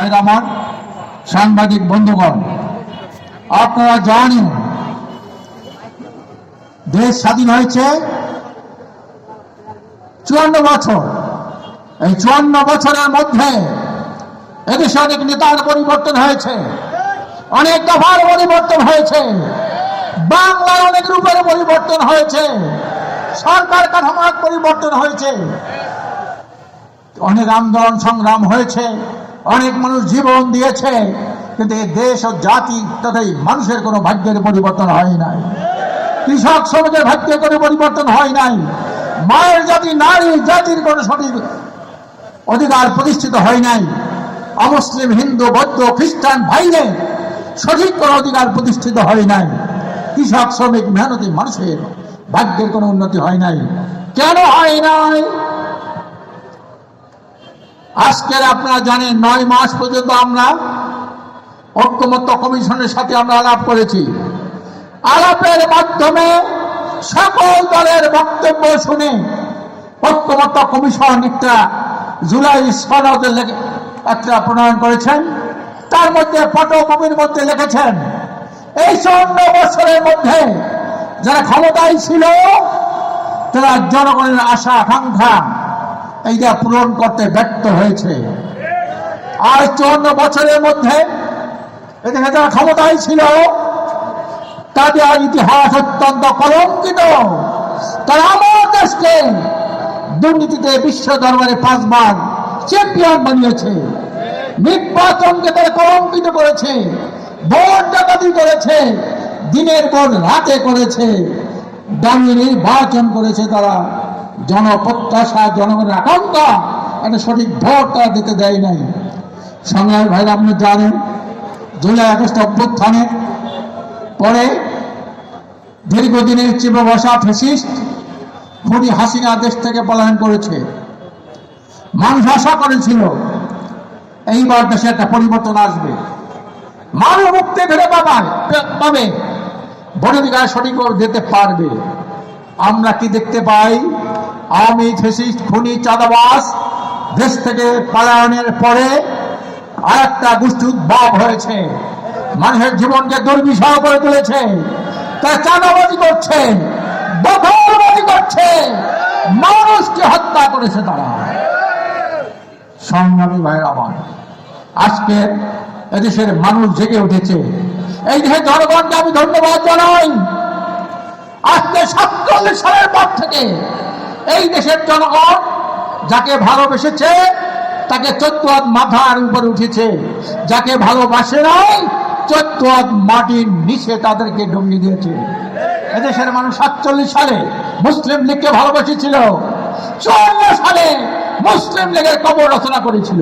আমার সাংবাদিক বন্ধুগণ, আপনারা জানেন দেশ স্বাধীন হয়েছে চুয়ান্ন বছর। এই চুয়ান্ন বছরের মধ্যে এদেশে অনেক নেতার পরিবর্তন হয়েছে, অনেক দফার পরিবর্তন হয়েছে বাংলার অনেক রূপের পরিবর্তন হয়েছে, সরকার কাঠামোর পরিবর্তন হয়েছে, অনেক আন্দোলন সংগ্রাম হয়েছে। অনেক মানুষ জীবন দিয়েছে, কিন্তু এই দেশ ও জাতি তথা মানুষের কোনো ভাগ্যের পরিবর্তন হয় নাই। কৃষক শ্রমিকের ভাগ্যের কোনো পরিবর্তন হয় নাই। মায়ের জাতি নারী জাতির কোনো সঠিক অধিকার প্রতিষ্ঠিত হয় নাই। অমুসলিম, হিন্দু, বৌদ্ধ, খ্রিস্টান ভাইরে সঠিক কোনো অধিকার প্রতিষ্ঠিত হয় নাই। কৃষক, শ্রমিক, মেহনতি মানুষের ভাগ্যের কোনো উন্নতি হয় নাই। কেন হয় নাই? আজকের আপনারা জানেন, নয় মাস পর্যন্ত আমরা ঐক্যমত্য কমিশনের সাথে আমরা আলাপ করেছি। আলাপের মাধ্যমে সকল দলের বক্তব্য শুনে ঐক্যমত্য কমিশন একটা জুলাই সনদ একটা প্রণয়ন করেছেন। তার মধ্যে পটভূমির মধ্যে লিখেছেন, এই চৌন্ন বছরের মধ্যে যারা ক্ষমতায় ছিল, তারা জনগণের আশা আকাঙ্ক্ষা এইটা পূরণ করতে ব্যর্থ হয়েছে। আর চুয়ান্ন বছরের মধ্যে এদিকে যারা ক্ষমতায় ছিল, তাদের ইতিহাস অত্যন্ত কলঙ্কিত। তারা আমার দেশকে দুর্নীতিতে বিশ্ব দরবারে পাঁচবার চ্যাম্পিয়ন বানিয়েছে, নির্বাচনকে তারা কলঙ্কিত করেছে, ভোট ডাকাতি করেছে, দিনের পর রাতে করেছে দামি নির্বাচন করেছে তারা। জনপ্রত্যাশা জনগণের আকাঙ্ক্ষা, একটা সঠিক ভোট তারা দিতে দেয় নাই। সংগ্রামী ভাইরা আপনি জানেন, জুলাই আগস্ট অভ্যুত্থানের পরে দীর্ঘদিনের চিপে বসা ফেসিস্ট খুনি হাসিনা দেশ থেকে পলায়ন করেছে। মানুষ আশা করেছিল, এইবার দেশে একটা পরিবর্তন আসবে। মানুষ মুক্তি ফিরে পাবে। পাবে ভোটাধিকার সঠিকভাবে দিতে পারবে। আমরা কি দেখতে পাই? আওয়ামী ফেসিস্ট খুনি চাঁদাবাস দেশ থেকে পলায়নের পরে আর একটা গোষ্ঠী উদ্ভব হয়েছে। মানুষের জীবনকে দুর্বিষহ করে তুলেছে। তারা চাঁদাবাজি করছে দখলবাজি করছে। মানুষকে হত্যা করেছে তারা। সংগ্রামী ভাইয়ের আমার আজকে এদেশের মানুষ জেগে উঠেছে। এই দেশের জনগণকে আমি ধন্যবাদ জানাই। আজকে সাতচল্লিশ সালের পর থেকে এই দেশের জনগণ যাকে ভালোবেসেছে, তাকে চোদ্দ মাথার উপরে উঠেছে। যাকে ভালোবাসে নাই চোদ্দ মাটির নিচে তাদেরকে ডুবিয়ে দিয়েছে। এদেশের মানুষ সাতচল্লিশ সালে মুসলিম লীগকে ভালোবাসেছিল। চুয়ান্ন সালে মুসলিম লীগের কবর রচনা করেছিল।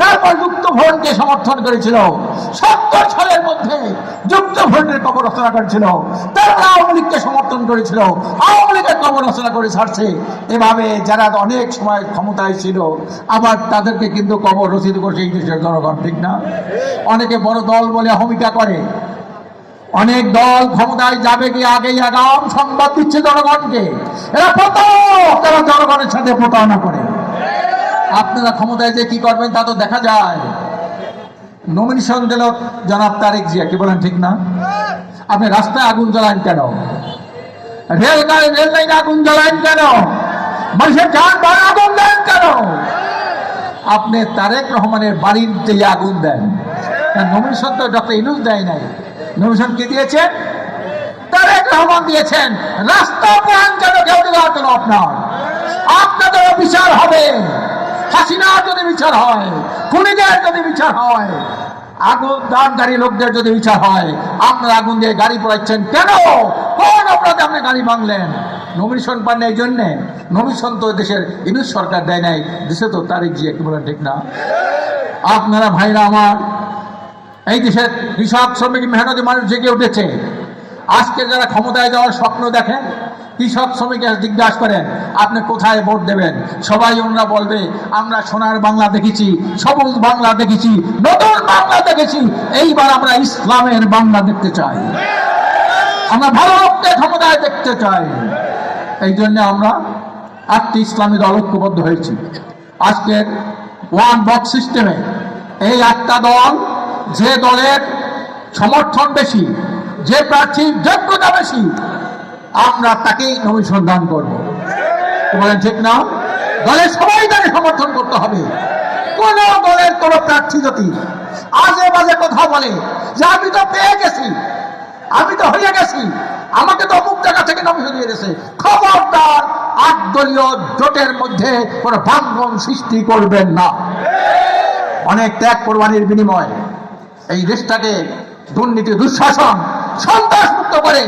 তারপর যুক্ত ভোটকে সমর্থন করেছিল। সত্তর সালের মধ্যে যুক্ত ভোটের কবর রচনা করেছিল। তারপর আওয়ামী লীগকে সমর্থন করেছিল। আওয়ামী লীগের কবর রচনা করে ছাড়ছে। এভাবে যারা অনেক সময় ক্ষমতায় ছিল, আবার তাদেরকে কিন্তু কবর রচিত করছে এই দেশের জনগণ, ঠিক না? অনেকে বড় দল বলে অহমিকা করে। অনেক দল ক্ষমতায় যাবে কি আগেই আগাম সংবাদ দিচ্ছে জনগণকে। এরা প্রতারক, তারা জনগণের সাথে প্রতারণা করে। আপনারা ক্ষমতায় যে কি করবেন তা তো দেখা যায়। নমিনেশন দিল জনাব তারেক জিয়া, কি বলেন ঠিক না? আপনি রাস্তায় আগুন জ্বালান কেন? রেল গাড়ি রেল লাইনে আগুন জ্বালান কেন? মানুষের যানবাহন আগুন দেন কেন? আপনি তারেক রহমানের বাড়ির বাড়িতে আগুন দেন। নমিনেশন তো ডক্টর ইনুস দেয় নাই। নমিনেশন কে দিয়েছেন তারেক রহমান দিয়েছেন। রাস্তা প্রাণ কেন? কেউ জন্য আপনার আপনাদের বিচার হবে। হাসিনার যদি বিচার হয়, খুনিদের যদি বিচার হয়, আগুন দানকারী লোকদের যদি বিচার হয়, আপনারা আগুন দিয়ে গাড়ি পড়াচ্ছেন কেন? কোন অপরাধে আপনি গাড়ি ভাঙলেন? নমিনেশন পান এই জন্যে? নমিনেশন তো দেশের ইনুস সরকার দেয় নাই, দেশে তো তারিখ জিয়ে কি বলেন ঠিক না? আপনারা ভাইরা আমার, এই দেশের কৃষক, শ্রমিক, মেহনতি মানুষ জেগে উঠেছে। আজকে যারা ক্ষমতায় যাওয়ার স্বপ্ন দেখেন কৃষক শ্রমিকের জিজ্ঞাসা করেন, আপনি কোথায় ভোট দেবেন? সবাই ওনারা বলবে, আমরা সোনার বাংলা দেখেছি, সবুজ বাংলা দেখেছি, নতুন বাংলা দেখেছি, এইবার আমরা ইসলামের বাংলা দেখতে চাই। আমরা ভালো লোককে ক্ষমতায় দেখতে চাই। এই জন্য আমরা আটটি ইসলামী দল ঐক্যবদ্ধ হয়েছি। আজকের ওয়ান বক্স সিস্টেমে এই একটা দল যে দলের সমর্থন বেশি, যে প্রার্থীর যোগ্যতা বেশি আমরা তাকেই অনুসন্ধান করব। বলেন, ঠিক না? দলের সবাই তাকে সমর্থন করতে হবে। কোন দলের কোন প্রার্থী যদি আজে বাজে কথা বলে যে, আমি তো পেয়ে গেছি, আমি তো হয়ে গেছি, আমাকে তো অমুক জায়গা থেকে নমিশন দিয়ে গেছে খবরদার আট দলীয় জোটের মধ্যে কোন ভাঙ্গন সৃষ্টি করবেন না। অনেক ত্যাগ কোরবানির বিনিময়ে এই দেশটাকে দুর্নীতি, দুঃশাসন সন্ত্রাস মুক্ত করে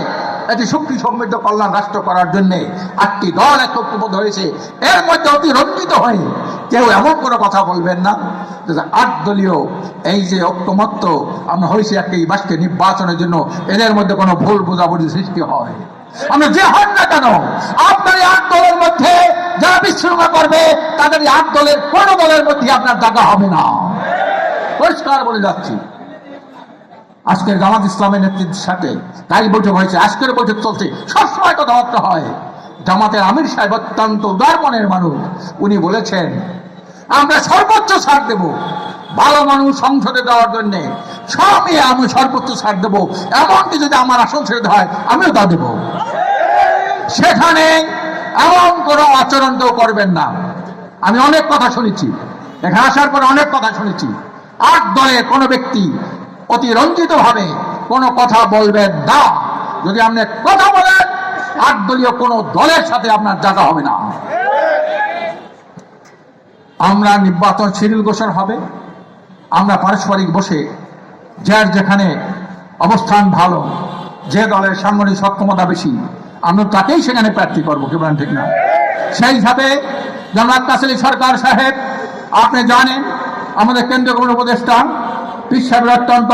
একটি শক্তি সমৃদ্ধ কল্যাণ রাষ্ট্র করার জন্য আটটি দল একত্রবদ্ধ হয়েছে। এর মধ্যে অতি রঞ্জিত হয়ে। কেউ এমন কোনো কথা বলবেন না। আট দলীয়, এই যে ঐক্যমত্য, আমরা হয়েছি একটা বাসকে নির্বাচনের জন্য, এদের মধ্যে কোনো ভুল বোঝাবুঝি সৃষ্টি হয়। আমরা যে হন না কেন, আপনার আট দলের মধ্যে যারা বিশৃঙ্খলা করবে, তাদের আট দলের কোন দলের মধ্যে আপনার জায়গা হবে না। পরিষ্কার বলে যাচ্ছি। আজকের জামাত ইসলামের নেতৃত্বের সাথে তাই বৈঠক হয়েছে, আজকের বৈঠক চলছে। সবসময় কথাবার্তা হয়। জামাতের আমির সাহেব অত্যন্ত উদার মনের মানুষ। উনি বলেছেন, আমরা সর্বোচ্চ ছাড় দেব ভালো মানুষ সংসদে দেওয়ার জন্য। সবই আমি সর্বোচ্চ ছাড় দেব। এমনকি যদি আমার আসন ছেড়ে দেওয়া হয়, আমিও তা দেব। সেখানে এমন কোনো আচরণ কেউ করবেন না। আমি অনেক কথা শুনেছি। এখানে আসার পর অনেক কথা শুনেছি। আট দলের কোনো ব্যক্তি অতি রঞ্জিত ভাবে কোনো কথা বলবেন না। যদি আপনি কথা বলেন আট দলীয় কোনো দলের সাথে আপনার জায়গা হবে না। আমরা নির্বাচন শিডিউল ঘোষণা হবে। আমরা পারস্পরিক বসে যার যেখানে অবস্থান ভালো, যে দলের সাংগঠনিক সক্ষমতা বেশি, আমরা তাকেই সেখানে প্রার্থী করব, কি বলেন ঠিক না? সেই হিসাবে কাসলি সরকার সাহেব, আপনি জানেন, আমাদের কেন্দ্রীয় উপদেষ্টা পীর সাহেবের অত্যন্ত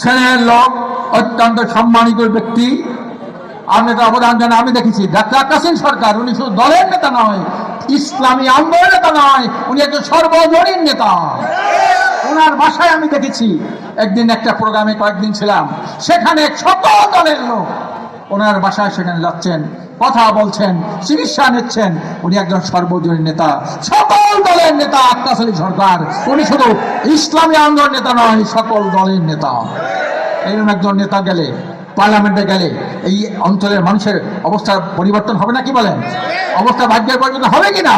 শ্রেণির লোক, অত্যন্ত সম্মানিত ব্যক্তি। আপনি তো অবদান জানেন, আমি দেখেছি। ডাক্তার কাসিম সরকার, উনি শুধু দলের নেতা নয়, ইসলামী আন্দোলনের নেতা নয়, উনি একজন সর্বজনীন নেতা। ওনার বাসায় আমি দেখেছি, একদিন একটা প্রোগ্রামে কয়েকদিন ছিলাম, সেখানে সকল দলের লোক ওনার বাসায় সেখানে যাচ্ছেন। কথা বলছেন, চিকিৎসা নিচ্ছেন, উনি একজন সর্বজনীন নেতা। সকল দলের নেতা আক্কাস আলী সরকার, উনি শুধু ইসলামী আন্দোলন নেতা নয়, সকল দলের নেতা। এরকম একজন নেতা গেলে, পার্লামেন্টে গেলে, এই অঞ্চলের মানুষের অবস্থার পরিবর্তন হবে না কি বলেন? অবস্থা ভাগ্যের পরিবর্তন হবে কি না?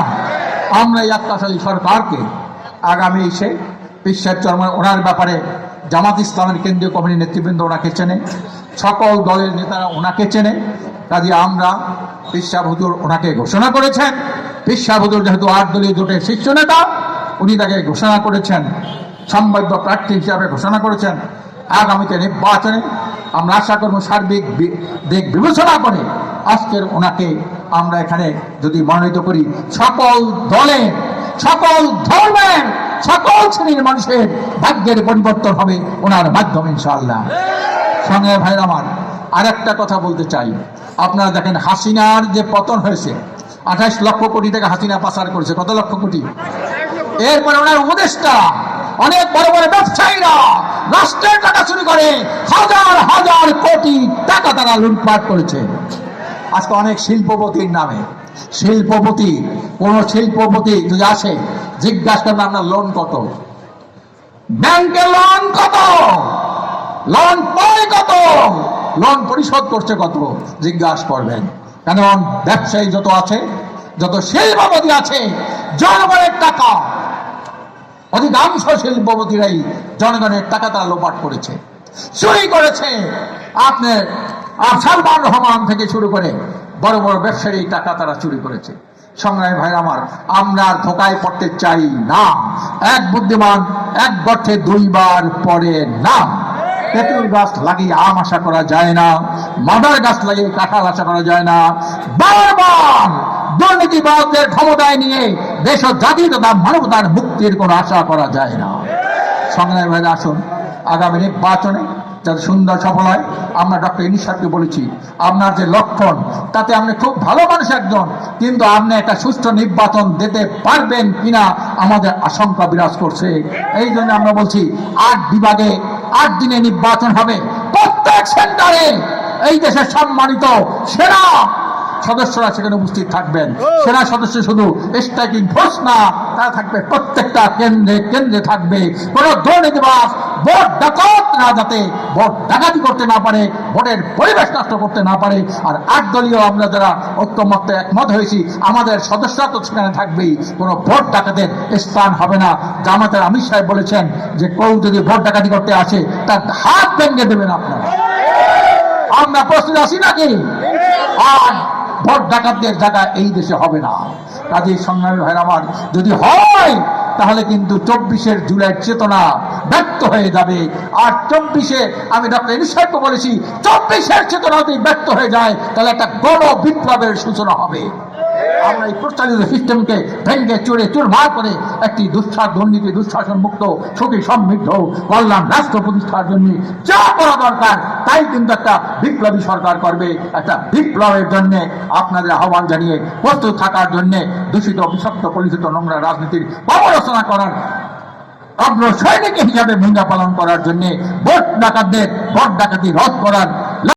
আমরা এই আক্কাস আলী সরকারকে আগামী এসে বিশ্বাস চর্মা ওনার ব্যাপারে জামাত ইসলামের কেন্দ্রীয় কমিটির নেতৃবৃন্দ ওনাকে চেনে, সকল দলের নেতারা ওনাকে চেনে কাজে আমরা পিসা ওনাকে ঘোষণা করেছেন। পিসা যেহেতু আট দলীয় জোটের শীর্ষ নেতা, উনি তাকে ঘোষণা করেছেন, সম্ভাব্য প্রার্থী হিসাবে ঘোষণা করেছেন। আগামীতে নির্বাচনে আমরা আশা করব সার্বিক দিক বিবেচনা করে আজকের ওনাকে আমরা এখানে যদি মনোনীত করি, সকল দলের সকল ধর্মের সকল শ্রেণির মানুষের ভাগ্যের পরিবর্তন হবে ওনার মাধ্যমে ইনশাআল্লাহ। সঙ্গে ভাইর আমার আরেকটা কথা বলতে চাই। আপনারা দেখেন, হাসিনার যে পতন হয়েছে, আঠাশ লক্ষ কোটি টাকা হাসিনা পাচার করেছে। কত লক্ষ কোটি? এরপরে ওনার উপদেষ্টা, অনেক বড় বড় ব্যবসায়ীরা রাষ্ট্রের টাকা চুরি করে, হাজার হাজার কোটি টাকা তারা লুটপাট করেছে। আজকে অনেক শিল্পপতির নামে, শিল্পপতি, কোন শিল্পপতি যদি আসে, জিজ্ঞাসা করবে, আপনার লোন কত? ব্যাংকে লোন কত? লোন পায় কত? লোন পরিশোধ করছে কত? জিজ্ঞাসা করবেন। কারণ ব্যবসায়ী যত আছে, যত শিল্পপতি আছে, জনগণের টাকা। অধিকাংশ শিল্পপতিরাই জনগণের টাকা তারা লোপাট করেছে। চুরি করেছে। আপনি, আর সালমান রহমান থেকে শুরু করে বড় বড় ব্যবসায়ী টাকা তারা চুরি করেছে। সংগ্রামী ভাই আমার, আমরা ধোকায় পড়তে চাই না। এক বুদ্ধিমান, এক গর্থে দুইবার পড়ে না। তেঁতুল গাছ লাগিয়ে আম আশা করা যায় না, মাদার গাছ লাগিয়ে কাঁঠাল আশা করা যায় না। বারবার দুর্নীতিবাদদের ক্ষমতায় নিয়ে দেশ ও জাতি তথা মানবতার মুক্তির কোনো আশা করা যায় না। সংগ্রামী ভাইরা আসুন, আগামী নির্বাচনে যাতে সুন্দর সফল হয়, আমরা ডক্টর ইনিস সাহেবকে বলেছি, আপনার যে লক্ষণ, তাতে আপনি খুব ভালো মানুষ একজন, কিন্তু আপনি একটা সুষ্ঠু নির্বাচন দিতে পারবেন কিনা আমাদের আশঙ্কা বিরাজ করছে। এই জন্য আমরা বলছি, আট বিভাগে আট দিনে নির্বাচন হবে। প্রত্যেক সেন্টারে এই দেশের সম্মানিত সেরা সদস্যরা সেখানে উপস্থিত থাকবেন। সেনা সদস্য শুধু স্ট্রাইকিং ফোর্স না তারা থাকবে প্রত্যেকটা কেন্দ্রে কেন্দ্রে থাকবে। কোনো দুর্নীতিবাস ভোট ডাকাত না যাতে ভোট ডাকাতি করতে না পারে ভোটের পরিবেশ নষ্ট করতে না পারে। আর আট দলীয় আমরা যারা ঐক্যমত্যে একমত হয়েছি আমাদের সদস্যরা তো সেখানে থাকবেই। কোনো ভোট ডাকাতের স্থান হবে না। জামাতের আমির সাহেব বলেছেন যে কেউ যদি ভোট ডাকাতি করতে আসে তার হাত ভেঙে দেবেন আপনারা। আমরা প্রস্তুত আছি নাকি? আর ভোট ডাকাতদের জায়গা এই দেশে হবে না। কাজে সংগ্রামী ভাইয়ের আমার, যদি হয়, তাহলে কিন্তু চব্বিশের জুলাইয়ের চেতনা ব্যক্ত হয়ে যাবে। আর চব্বিশে আমি ডক্টর ইনু বলেছি, চব্বিশের চেতনা যদি ব্যক্ত হয়ে যায়, তাহলে একটা গণ বিপ্লবের সূচনা হবে। আমরা এই প্রচারিত সিস্টেমকে ভেঙ্গে চুরে চুরমার করে একটি দুঃশাস দুর্নীতি, দুঃশাসন মুক্ত, সুখী, সমৃদ্ধ, কল্যাণ, রাষ্ট্র প্রতিষ্ঠার জন্য যা করা দরকার, তাই কিন্তু একটা বিপ্লবী সরকার করবে। একটা বিপ্লবের জন্য আপনাদের আহ্বান জানিয়ে প্রস্তুত থাকার জন্য দূষিত, বিষাক্ত কলুষিত নোংরা রাজনীতির সমালোচনা করার অগ্র সৈনিক হিসাবে ভূমিকা পালন করার জন্য ভোট ডাকাতদের, ভোট ডাকাতি রদ করার